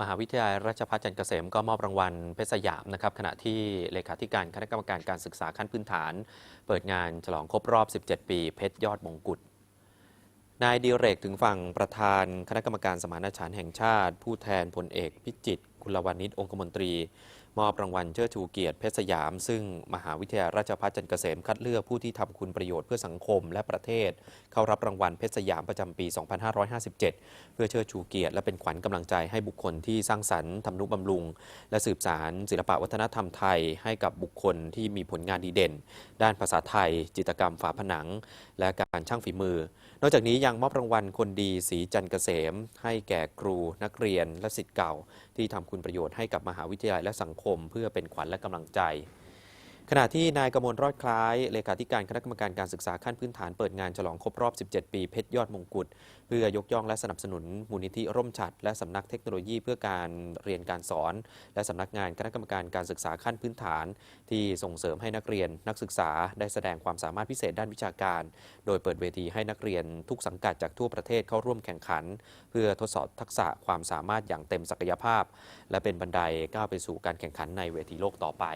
มหาวิทยาลัยราชภัฏจันทร์เกษมก็มอบรางวัลเพชรสยามนะครับขณะที่เลขาธิการคณะกรรมการการศึกษาขั้นพื้นฐาน เปิดงานฉลองครบรอบ 17 ปี เพชรยอดมงกุฎนายดิเรกถึงฝั่งประธานคณะกรรมการสมานฉันท์แห่งชาติ ผู้แทนพลเอกพิจิตรกุลวานิชองคมนตรี มอบรางวัลเชิดชูเกียรติเพชรสยาม ซึ่งมหาวิทยาลัยราชภัฏจันทร์เกษมคัดเลือกผู้ที่ทำคุณประโยชน์เพื่อสังคมและประเทศ เข้ารับรางวัลเพชรสยามประจำปี 2557 เพื่อเชิดชูเกียรติและเป็นขวัญกำลังใจให้บุคคลที่สร้างสรรค์ทำนุบำรุง และสืบสารศิลปะวัฒนธรรมไทย ให้กับบุคคลที่มีผลงานดีเด่น ด้านภาษาไทย จิตรกรรมฝาผนัง และการช่างฝีมือ นอกจากนี้ยังมอบรางวัลคนดีสีจันทร์เกษม ให้แก่ครูนักเรียนและสิทธิ์เก่าที่ทำคุณประโยชน์ให้กับมหาวิทยาลัยและสังคม เพื่อเป็นขวัญและกำลังใจ ขณะที่นายกมลรอดคล้าย เลขาธิการคณะกรรมการการศึกษาขั้นพื้นฐานเปิดงานฉลองครบรอบ 17 ปีเพชรยอดมงกุฎเพื่อยกย่องและสนับสนุนมูลนิธิร่มฉัดและสำนักเทคโนโลยีเพื่อการเรียนการสอน และสำนักงานคณะกรรมการการศึกษาขั้นพื้นฐาน ที่ส่งเสริมให้นักเรียนนักศึกษาได้แสดงความสามารถพิเศษด้านวิชาการ โดยเปิดเวทีให้นักเรียนทุกสังกัดจากทั่วประเทศเข้าร่วมแข่งขัน เพื่อทดสอบทักษะความสามารถอย่างเต็มศักยภาพ และเป็นบันไดก้าวไปสู่การแข่งขันในเวทีโลกต่อไป